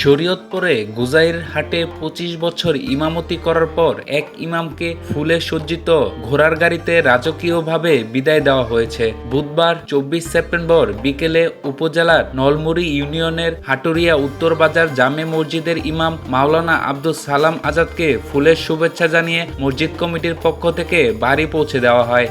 শরীয়তপুরে গুজাইর হাটে পঁচিশ বছর ইমামতি করার পর এক ইমামকে ফুলে সজ্জিত ঘোড়ার গাড়িতে রাজকীয়ভাবে বিদায় দেওয়া হয়েছে। বুধবার চব্বিশ সেপ্টেম্বর বিকেলে উপজেলার নলমুড়ি ইউনিয়নের হাটুরিয়া উত্তর বাজার জামে মসজিদের ইমাম মাওলানা আব্দুল সালাম আজাদকে ফুলের শুভেচ্ছা জানিয়ে মসজিদ কমিটির পক্ষ থেকে বাড়ি পৌঁছে দেওয়া হয়।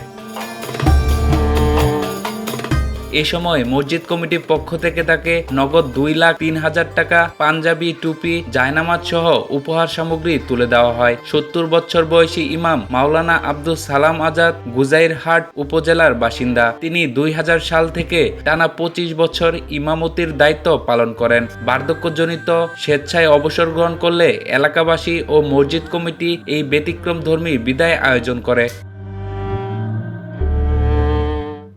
এ সময় মসজিদ কমিটির পক্ষ থেকে তাকে নগদ দুই লাখ তিন হাজার টাকা পাঞ্জাবি, টুপি, জায়নামাজ সহ উপহার সামগ্রী তুলে দেওয়া হয়। সত্তর বছর বয়সী ইমাম মাওলানা আব্দুল সালাম আজাদ গুজাইরহাট উপজেলার বাসিন্দা। তিনি দুই হাজার সাল থেকে টানা পঁচিশ বছর ইমামতির দায়িত্ব পালন করেন। বার্ধক্যজনিত স্বেচ্ছায় অবসর গ্রহণ করলে এলাকাবাসী ও মসজিদ কমিটি এই ব্যতিক্রম ধর্মী বিদায় আয়োজন করে।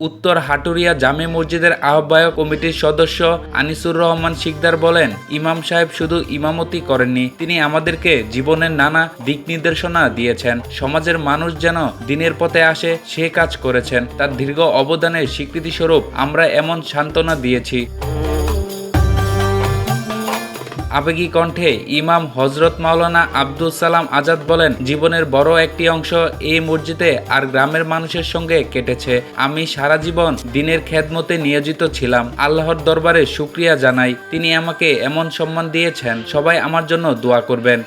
উত্তর হাটুরিয়া জামে মসজিদের আহ্বায়ক কমিটির সদস্য আনিসুর রহমান শিকদার বলেন, ইমাম সাহেব শুধু ইমামতি করেননি, তিনি আমাদেরকে জীবনের নানা দিক নির্দেশনা দিয়েছেন। সমাজের মানুষ যেন দিনের পথে আসে, সে কাজ করেছেন। তার দীর্ঘ অবদানের স্বীকৃতিস্বরূপ আমরা এমন সান্ত্বনা দিয়েছি। আবেগী কণ্ঠে ইমাম হজরত মাওলানা আব্দুল সালাম আজাদ বলেন, জীবনের বড় একটি অংশ এই মসজিদে আর গ্রামের মানুষের সঙ্গে কেটেছে। আমি সারা জীবন দিনের খেদমতে নিয়োজিত ছিলাম। আল্লাহর দরবারে সুক্রিয়া জানাই। তিনি আমাকে এমন সম্মান দিয়েছেন। সবাই আমার জন্য দোয়া করবেন।